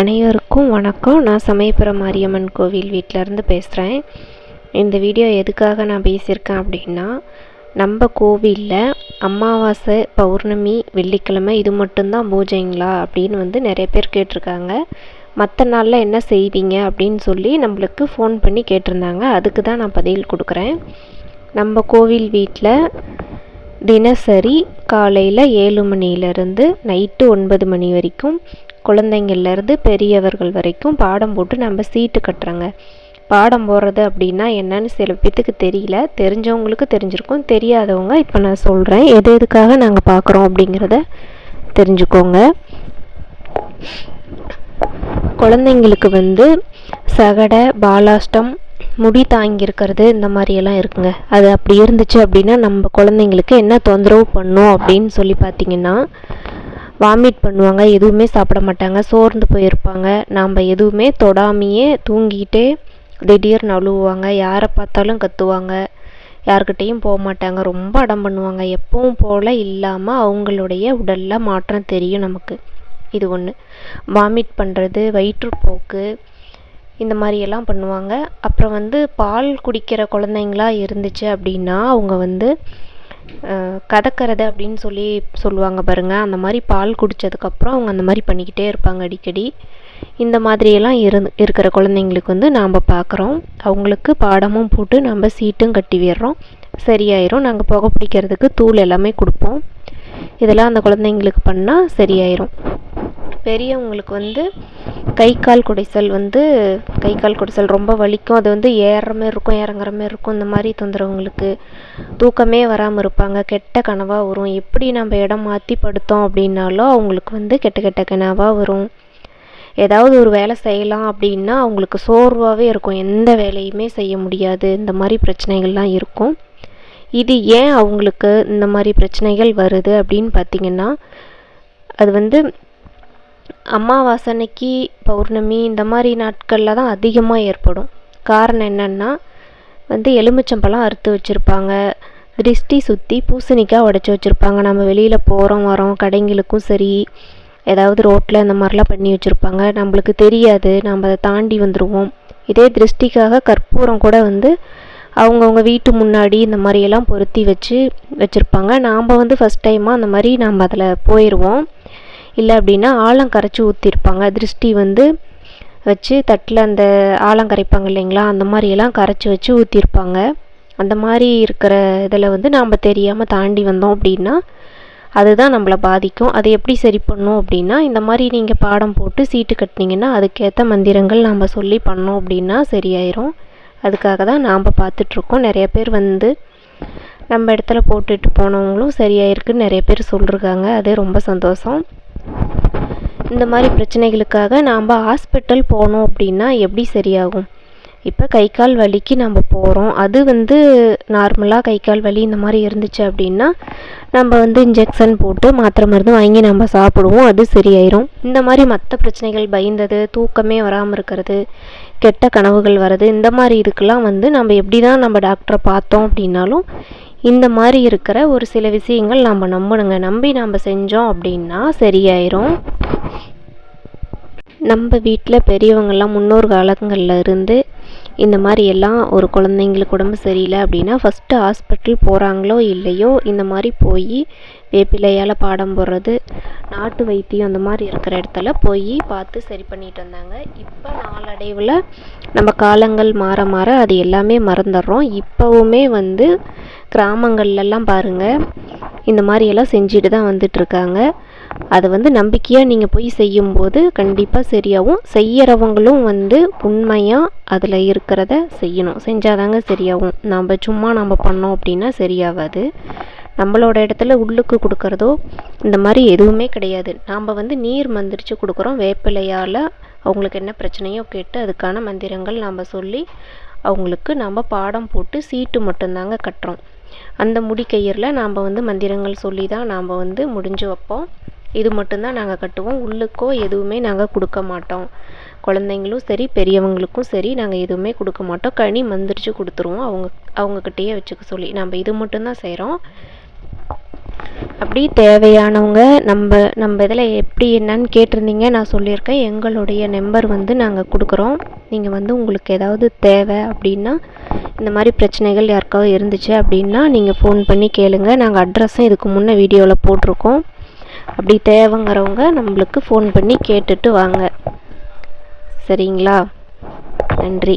அனைவருக்கும் வணக்கம். நான் சமயபுரம் மாரியம்மன் கோவில் வீட்டிலேருந்து பேசுகிறேன் இந்த வீடியோ எதுக்காக நான் பேசியிருக்கேன் அப்படின்னா நம்ம கோவிலில் அமாவாசை பௌர்ணமி வெள்ளிக்கிழமை இது மட்டும்தான் பூஜைங்களா அப்படின்னு வந்து நிறைய பேர் கேட்டிருக்காங்க. மற்ற நாளில் என்ன செய்வீங்க அப்படின்னு சொல்லி நம்மளுக்கு ஃபோன் பண்ணி கேட்டிருந்தாங்க. அதுக்கு தான் நான் பதில் கொடுக்குறேன். நம்ம கோவில் வீட்டில் தினசரி காலையில் ஏழு மணியிலேருந்து நைட்டு ஒன்பது மணி வரைக்கும் குழந்தைங்கள்லேருந்து பெரியவர்கள் வரைக்கும் பாடம் போட்டு நம்ம சீட்டு கட்டுறோங்க. பாடம் போடுறது அப்படின்னா என்னன்னு சில பேத்துக்கு தெரியல. தெரிஞ்சவங்களுக்கு தெரிஞ்சிருக்கும். தெரியாதவங்க இப்போ நான் சொல்கிறேன் எது எதுக்காக நாங்கள் பார்க்குறோம் அப்படிங்கிறத தெரிஞ்சுக்கோங்க. குழந்தைங்களுக்கு வந்து சகடை பாலாஷ்டம் முடி தாங்கியிருக்கிறது இந்த மாதிரியெல்லாம் இருக்குங்க. அது அப்படி இருந்துச்சு அப்படின்னா நம்ம குழந்தைங்களுக்கு என்ன தொந்தரவு பண்ணும் அப்படின்னு சொல்லி பார்த்தீங்கன்னா வாமிட் பண்ணுவாங்க எதுவுமே சாப்பிட மாட்டாங்க சோர்ந்து போயிருப்பாங்க. நாம் எதுவுமே தொடாமையே தூங்கிட்டே திடீர்னு அழுவுவாங்க யாரை பார்த்தாலும் கத்துவாங்க யார்கிட்டேயும் போக மாட்டாங்க ரொம்ப அடம் பண்ணுவாங்க. எப்பவும் போல் இல்லாமல் அவங்களுடைய உடலில் மாற்றம் தெரியும் நமக்கு. இது ஒன்று வாமிட் பண்ணுறது வயிற்றுப்போக்கு இந்த மாதிரியெல்லாம் பண்ணுவாங்க. அப்புறம் வந்து பால் குடிக்கிற குழந்தைங்களா இருந்துச்சு அப்படின்னா அவங்க வந்து கதக்கிறது அப்படின்னு சொல்லி சொல்லுவாங்க பாருங்கள் அந்த மாதிரி பால் குடித்ததுக்கப்புறம் அவங்க அந்த மாதிரி பண்ணிக்கிட்டே இருப்பாங்க அடிக்கடி. இந்த மாதிரியெல்லாம் இருந்து இருக்கிற குழந்தைங்களுக்கு வந்து நாம் பார்க்குறோம் அவங்களுக்கு பாடமும் போட்டு நம்ம சீட்டும் கட்டி விடுறோம். சரியாயிரும். நாங்கள் புகை பிடிக்கிறதுக்கு தூள் எல்லாமே கொடுப்போம். இதெல்லாம் அந்த குழந்தைங்களுக்கு பண்ணால் சரியாயிரும். பெரியவங்களுக்கு வந்து கை கால் குடைசல் வந்து கை கால் குடைசல் ரொம்ப வலிக்கும். அது வந்து ஏறுற மாதிரி இருக்கும் இறங்குற மாதிரி இருக்கும். இந்த மாதிரி தொந்தரவுங்களுக்கு தூக்கமே வராமல் இருப்பாங்க. கெட்ட கனவாக வரும். எப்படி நம்ம இடம் மாற்றி படுத்தோம் அப்படின்னாலும் அவங்களுக்கு வந்து கெட்ட கெட்ட கனவாக வரும். ஏதாவது ஒரு வேலை செய்யலாம் அப்படின்னா அவங்களுக்கு சோர்வாகவே இருக்கும். எந்த வேலையுமே செய்ய முடியாது. இந்த மாதிரி பிரச்சனைகள்லாம் இருக்கும். இது ஏன் அவங்களுக்கு இந்த மாதிரி பிரச்சனைகள் வருது அப்படின்னு பார்த்திங்கன்னா அது வந்து அமாவாசை அன்னைக்கு பௌர்ணமி இந்த மாதிரி நாட்களில் தான் அதிகமாக ஏற்படும். காரணம் என்னென்னா வந்து எலுமிச்சம்பழம் அறுத்து வச்சுருப்பாங்க. திருஷ்டி சுற்றி பூசணிக்காய் உடச்சி வச்சுருப்பாங்க. நம்ம வெளியில் போகிறோம் வரோம் கடைங்களுக்கும் சரி ஏதாவது ரோட்டில் இந்த மாதிரிலாம் பண்ணி வச்சுருப்பாங்க. நம்மளுக்கு தெரியாது நம்ம அதை தாண்டி வந்துடுவோம் இதே திருஷ்டிக்காக கற்பூரம் கூட வந்து அவங்கவுங்க வீட்டு முன்னாடி இந்த மாதிரியெல்லாம் பொருத்தி வச்சு வச்சுருப்பாங்க. நாம் வந்து ஃபஸ்ட் டைமாக அந்த மாதிரி நாம் அதில் போயிடுவோம் இல்லை அப்படின்னா ஆழம் கரைச்சி ஊற்றிருப்பாங்க திருஷ்டி வந்து வச்சு தட்டில் அந்த ஆழம் கரைப்பாங்க இல்லைங்களா? அந்த மாதிரியெல்லாம் கரைச்சி வச்சு ஊற்றிருப்பாங்க அந்த மாதிரி இருக்கிற இதில் வந்து நாம் தெரியாமல் தாண்டி வந்தோம் அப்படின்னா அதுதான் நம்மளை பாதிக்கும். அதை எப்படி சரி பண்ணோம் அப்படின்னா இந்த மாதிரி நீங்கள் பாடம் போட்டு சீட்டு கட்டினீங்கன்னா அதுக்கேற்ற மந்திரங்கள் நாம் சொல்லி பண்ணோம் அப்படின்னா சரியாயிரும். அதுக்காக தான் நாம் பார்த்துட்ருக்கோம். நிறைய பேர் வந்து நம்ம இடத்துல போட்டுட்டு போனவங்களும் சரியாயிருக்குன்னு நிறைய பேர் சொல்லிருக்காங்க. அது ரொம்ப சந்தோஷம். இந்த மாதிரி பிரச்சனைகளுக்காக நாம் ஹாஸ்பிட்டல் போனோம் அப்படின்னா எப்படி சரியாகும்? இப்போ கை கால் வலிக்கு நம்ம போகிறோம் அது வந்து நார்மலாக கை கால் வலி இந்த மாதிரி இருந்துச்சு அப்படின்னா நம்ம வந்து இன்ஜெக்ஷன் போட்டு மாத்திரை மருந்து வாங்கி நம்ம சாப்பிடுவோம். அது சரியாயிரும். இந்த மாதிரி மற்ற பிரச்சனைகள் பயந்தது தூக்கமே வராமல் இருக்கிறது கெட்ட கனவுகள் வர்றது இந்த மாதிரி இதுக்கெல்லாம் வந்து நம்ம எப்படி தான் நம்ம டாக்டரை பார்த்தோம் அப்படின்னாலும் இந்த மாதிரி இருக்கிற ஒரு சில விஷயங்கள் நம்ம நம்பணுங்க. நம்பி நம்ம செஞ்சோம் அப்படின்னா சரியாயிரும். நம்ம வீட்டில் பெரியவங்கள்லாம் முன்னோர் காலங்களில் இருந்து இந்த மாதிரி எல்லாம் ஒரு குழந்தைங்களுக்கு உடம்பு சரியில்லை அப்படின்னா ஃபஸ்ட்டு ஹாஸ்பிட்டல் போகிறாங்களோ இல்லையோ இந்த மாதிரி போய் வேப்பிலையால் பாடம் போடுறது நாட்டு வைத்தியம் அந்த மாதிரி இருக்கிற இடத்துல போய் பார்த்து சரி பண்ணிட்டு வந்தாங்க. இப்போ நாளடைவில் நம்ம காலங்கள் மாற மாற அது எல்லாமே மறந்துடுறோம். இப்போவுமே வந்து கிராமங்கள்லலாம் பாருங்கள் இந்த மாதிரியெல்லாம் செஞ்சுட்டு தான் வந்துட்டுருக்காங்க அதை வந்து நம்பிக்கையாக நீங்கள் போய் செய்யும்போது கண்டிப்பாக சரியாகும் செய்கிறவங்களும் வந்து உண்மையாக அதில் இருக்கிறத செய்யணும். செஞ்சாதாங்க சரியாகும் நம்ம சும்மா நம்ம பண்ணோம் அப்படின்னா சரியாகாது நம்மளோட இடத்துல உள்ளுக்கு கொடுக்குறதோ இந்த மாதிரி எதுவுமே கிடையாது. நாம் வந்து நீர் மந்திரிச்சு கொடுக்குறோம். வேப்பிலையால் அவங்களுக்கு என்ன பிரச்சனையோ கேட்டு அதுக்கான மந்திரங்கள் நாம் சொல்லி அவங்களுக்கு நம்ம பாடம் போட்டு சீட்டு மட்டும்தாங்க கட்டுறோம். அந்த முடிக்கயிறில் நாம் வந்து மந்திரங்கள் சொல்லி தான் நாம் வந்து முடிஞ்சு வைப்போம். இது மட்டும்தான் நாங்கள் கட்டுவோம். உள்ளுக்கோ எதுவுமே நாங்கள் கொடுக்க மாட்டோம். குழந்தைங்களும் சரி பெரியவங்களுக்கும் சரி நாங்கள் எதுவுமே கொடுக்க மாட்டோம். கனி மந்திரிச்சு கொடுத்துருவோம். அவங்க அவங்கக்கிட்டேயே வச்சுக்க சொல்லி. நம்ம இது மட்டும்தான் செய்கிறோம் அப்படி தேவையானவங்க நம்ம நம்ம இதில் எப்படி என்னன்னு கேட்டிருந்தீங்க நான் சொல்லியிருக்கேன். எங்களுடைய நம்பர் வந்து நாங்கள் கொடுக்குறோம். நீங்கள் வந்து உங்களுக்கு ஏதாவது தேவை அப்படின்னா இந்த மாதிரி பிரச்சனைகள் யாருக்காவது இருந்துச்சு அப்படின்னா நீங்கள் ஃபோன் பண்ணி கேளுங்க. நாங்கள் அட்ரஸும் இதுக்கு முன்னே வீடியோவில் போட்டிருக்கோம். அப்படி தேவைங்கிறவங்க நம்மளுக்கு ஃபோன் பண்ணி கேட்டுட்டு வாங்க. சரிங்களா? நன்றி.